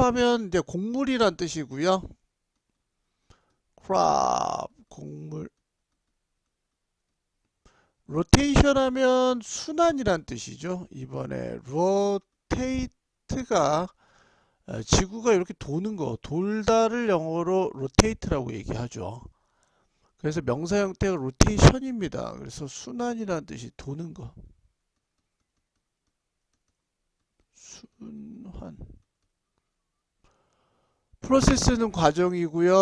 크랍하면 이제 곡물이란 뜻이고요. 크랍 곡물 로테이션 하면 순환이란 뜻이죠. 이번에 어, 지구가 이렇게 도는 거, 돌다를 영어로 로테이트라고 얘기하죠. 그래서 명사 형태가 로테이션입니다. 그래서 순환이라는 뜻이 도는 거. 순환. 프로세스는 과정이고요.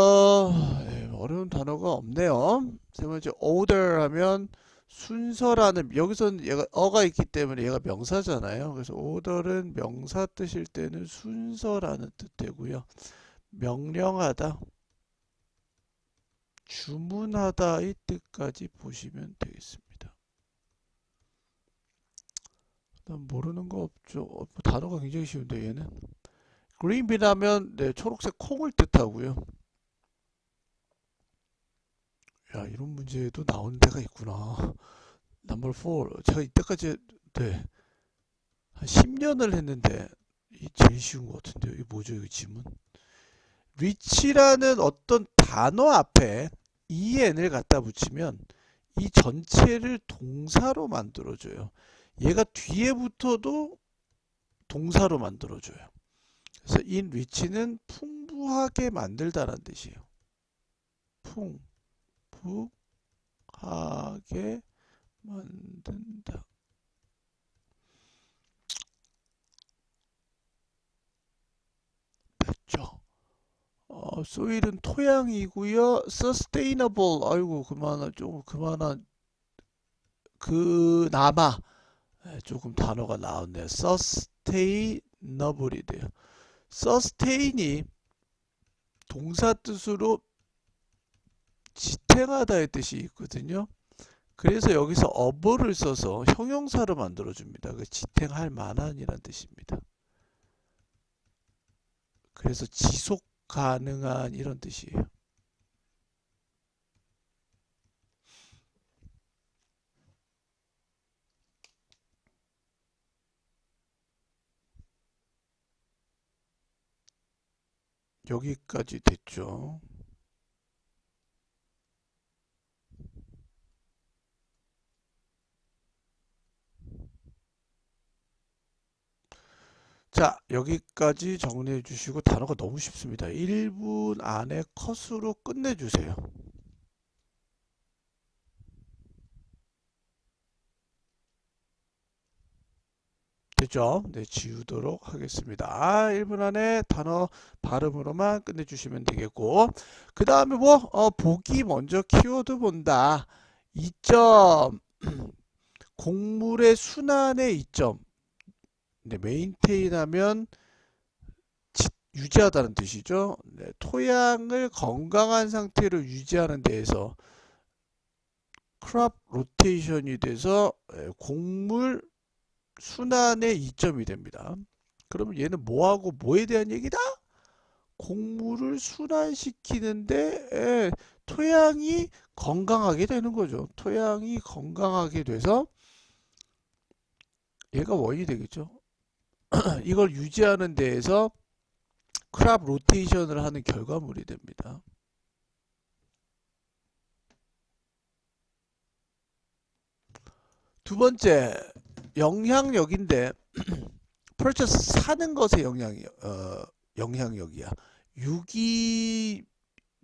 예, 어려운 단어가 없네요. 세 번째 order 하면 순서라는 여기서는 얘가 어가 있기 때문에 얘가 명사잖아요. 그래서 order는 명사 뜻일 때는 순서라는 뜻 되고요. 명령하다, 주문하다의 뜻까지 보시면 되겠습니다. 난 모르는 거 없죠. 어, 뭐 단어가 굉장히 쉬운데 얘는. 그린빈 하면 네, 초록색 콩을 뜻하고요. 야, 이런 문제도 나오는 데가 있구나. 넘버 4. 제가 이때까지 네. 한 10년을 했는데 이 제일 쉬운 것 같은데요. 이게 뭐죠, 이 지문? 리치라는 어떤 단어 앞에 en을 갖다 붙이면 이 전체를 동사로 만들어줘요. 얘가 뒤에 붙어도 동사로 만들어줘요. 그래서 in rich는 풍부하게 만들다라는 뜻이에요. 풍부하게 만든다. 됐죠? 어, 소일은 토양이고요. sustainable. 아이고 그만한 좀 그만한 그나마 예, 조금 단어가 나왔네요. sustainable이 돼요. Sustain이 동사 뜻으로 지탱하다의 뜻이 있거든요. 그래서 여기서 able을 써서 형용사로 만들어 줍니다. 그 지탱할 만한이란 뜻입니다. 그래서 지속 가능한 이런 뜻이에요. 여기까지 됐죠. 자, 여기까지 정리해 주시고 단어가 너무 쉽습니다. 1분 안에 컷으로 끝내 주세요. 됐죠? 네, 지우도록 하겠습니다. 아, 1분 안에 단어 발음으로만 끝내주시면 되겠고, 그 다음에 뭐, 어, 보기 먼저 키워드 본다. 2점, 곡물의 순환의 2점. 네, 메인테인 하면 지- 유지하다는 뜻이죠. 네, 토양을 건강한 상태로 유지하는 데에서 크랍 로테이션이 돼서 예, 곡물 순환의 이점이 됩니다. 그러면 얘는 뭐하고 뭐에 대한 얘기다? 곡물을 순환시키는데 예, 토양이 건강하게 되는 거죠. 토양이 건강하게 돼서 얘가 원이 되겠죠. 이걸 유지하는 데에서 크랍 로테이션을 하는 결과물이 됩니다. 두 번째 영향력인데 purchase 사는 것의 영향이 어, 영향력이야. 유기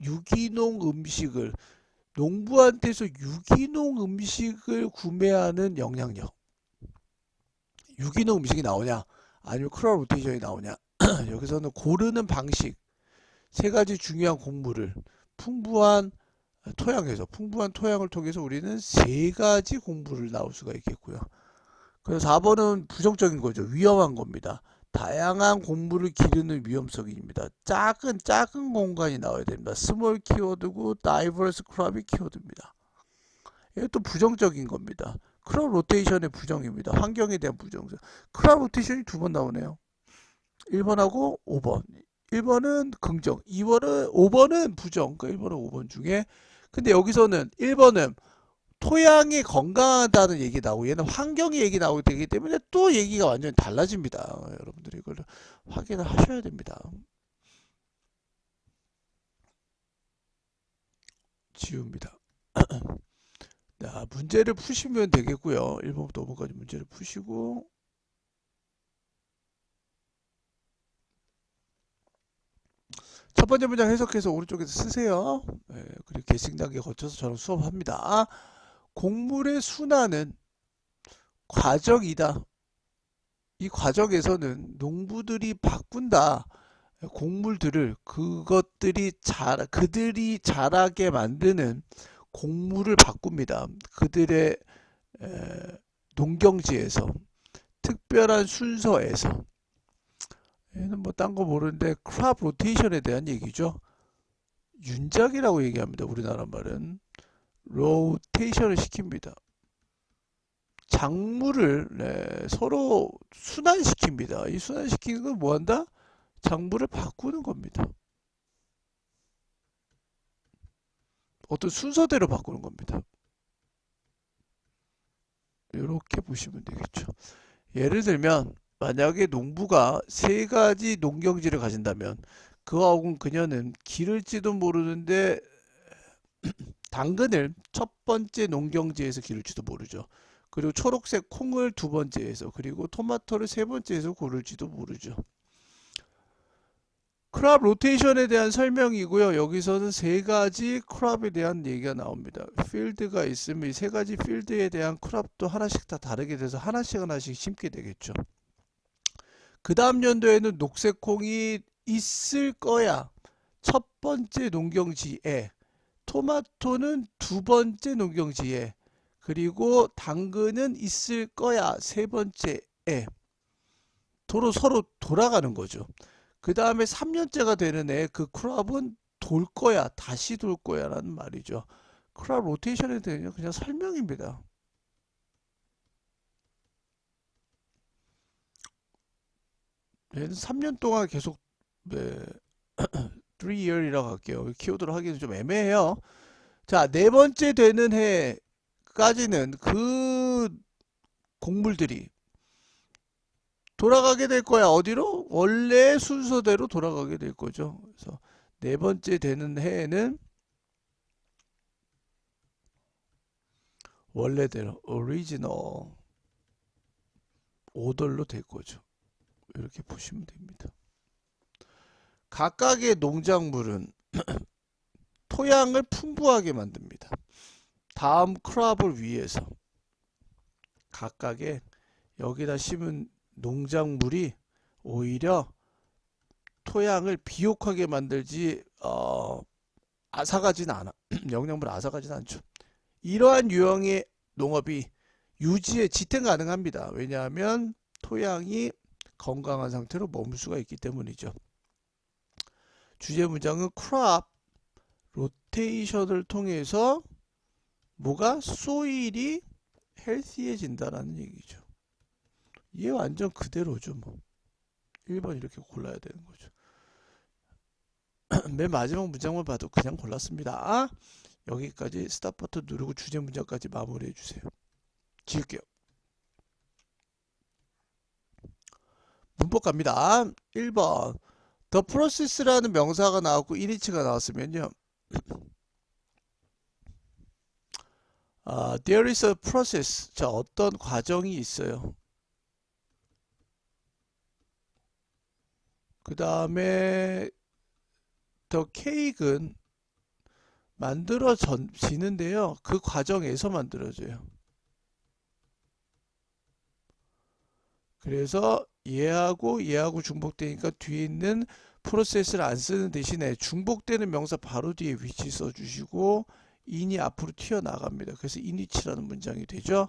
유기농 음식을 농부한테서 유기농 음식을 구매하는 영향력. 유기농 음식이 나오냐? 아니면 크롭 로테이션이 나오냐? 여기서는 고르는 방식 세 가지 중요한 곡물을 풍부한 토양에서 풍부한 토양을 통해서 우리는 세 가지 곡물을 나올 수가 있겠고요. 그래서 4번은 부정적인 거죠. 위험한 겁니다. 다양한 곡물을 기르는 위험성입니다. 작은 작은 공간이 나와야 됩니다. 스몰 키워드고 다이버스 크롭이 키워드입니다. 이것도 부정적인 겁니다. 크롭 로테이션의 부정입니다. 환경에 대한 부정적. 크롭 로테이션이 두 번 나오네요. 1번하고 5번. 1번은 긍정, 2번은 5번은 부정. 그러니까 1번하고 5번 중에 근데 여기서는 1번은 토양이 건강하다는 얘기 나오고 얘는 환경의 얘기 나오게 되기 때문에 또 얘기가 완전히 달라집니다. 여러분들이 이걸 확인을 하셔야 됩니다. 지웁니다. 자, 문제를 푸시면 되겠고요. 1번부터 5번까지 문제를 푸시고 첫 번째 문장 해석해서 오른쪽에서 쓰세요. 예, 그리고 게싱 단계 거쳐서 저는 수업합니다. 곡물의 순환은 과정이다. 이 과정에서는 농부들이 바꾼다. 곡물들을 그것들이 자 그들이 자라게 만드는 곡물을 바꿉니다. 그들의 에, 농경지에서 특별한 순서에서 얘는 뭐 딴 거 모르는데 크랍 로테이션에 대한 얘기죠. 윤작이라고 얘기합니다. 우리나라 말은 로테이션을 시킵니다. 작물을 네, 서로 순환시킵니다. 이 순환시키는 건 뭐한다? 작물을 바꾸는 겁니다. 어떤 순서대로 바꾸는 겁니다. 이렇게 보시면 되겠죠. 예를 들면 만약에 농부가 세 가지 농경지를 가진다면 그하고는 그녀는 기를지도 모르는데 당근을 첫 번째 농경지에서 기를지도 모르죠. 그리고 초록색 콩을 두 번째에서 그리고 토마토를 세 번째에서 고를지도 모르죠. 크랍 로테이션에 대한 설명이고요. 여기서는 세 가지 크랍에 대한 얘기가 나옵니다. 필드가 있으면 이 세 가지 필드에 대한 크랍도 하나씩 다 다르게 돼서 하나씩 하나씩 심게 되겠죠. 그 다음 연도에는 녹색콩이 있을 거야. 첫 번째 농경지에 토마토는 두 번째 농경지에 그리고 당근은 있을 거야. 세 번째에 도로 서로 돌아가는 거죠. 그 다음에 3년째가 되는 애 그 크랍은 돌 거야. 다시 돌 거야. 라는 말이죠. 크랍 로테이션에 대한 그냥 설명입니다. 얘는 3년 동안 계속 네, 3 year이라고 할게요. 키워드로 하기는 좀 애매해요. 자, 네 번째 되는 해까지는 그 곡물들이 돌아가게 될 거야. 어디로? 원래 순서대로 돌아가게 될 거죠. 그래서 네 번째 되는 해에는 원래대로 오리지널 오더로 될 거죠. 이렇게 보시면 됩니다. 각각의 농작물은 토양을 풍부하게 만듭니다. 다음 크랍을 위해서 각각의 여기다 심은 농작물이 오히려 토양을 비옥하게 만들지 어, 아삭하진 않아. 영양분 아삭하진 않죠. 이러한 유형의 농업이 유지에 지탱 가능합니다. 왜냐하면 토양이 건강한 상태로 머물 수가 있기 때문이죠. 주제 문장은 크랍 로테이션을 통해서 뭐가 소일이 헬시해진다라는 얘기죠. 얘 완전 그대로죠, 뭐. 1번 이렇게 골라야 되는 거죠. 맨 마지막 문장만 봐도 그냥 골랐습니다. 여기까지 스탑 버튼 누르고 주제 문장까지 마무리해 주세요. 지울게요. 문법 갑니다. 1번 the process라는 명사가 나왔고 인이치가 나왔으면요. 아, there is a process. 자, 어떤 과정이 있어요. 그 다음에 더 케이크는 만들어지는데요. 그 과정에서 만들어져요. 그래서 얘하고 얘하고 중복되니까 뒤에 있는 프로세스를 안 쓰는 대신에 중복되는 명사 바로 뒤에 위치 써주시고 인이 앞으로 튀어나갑니다. 그래서 인위치라는 문장이 되죠.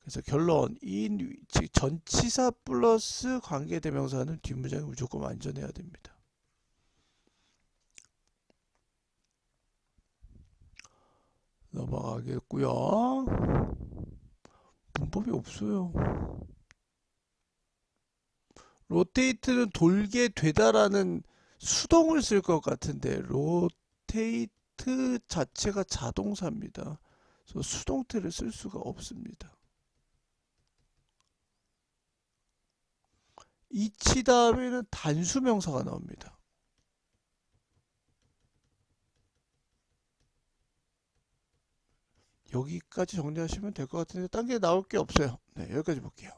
그래서 결론 인, 즉 전치사 플러스 관계대명사는 뒷문장이 무조건 완전해야 됩니다. 넘어가겠고요. 문법이 없어요. 로테이트는 돌게 되다라는 수동을 쓸 것 같은데 로테이트 자체가 자동사입니다. 그래서 수동태를 쓸 수가 없습니다. 이치 다음에는 단수명사가 나옵니다. 여기까지 정리하시면 될 것 같은데 딴 게 나올 게 없어요. 네, 여기까지 볼게요.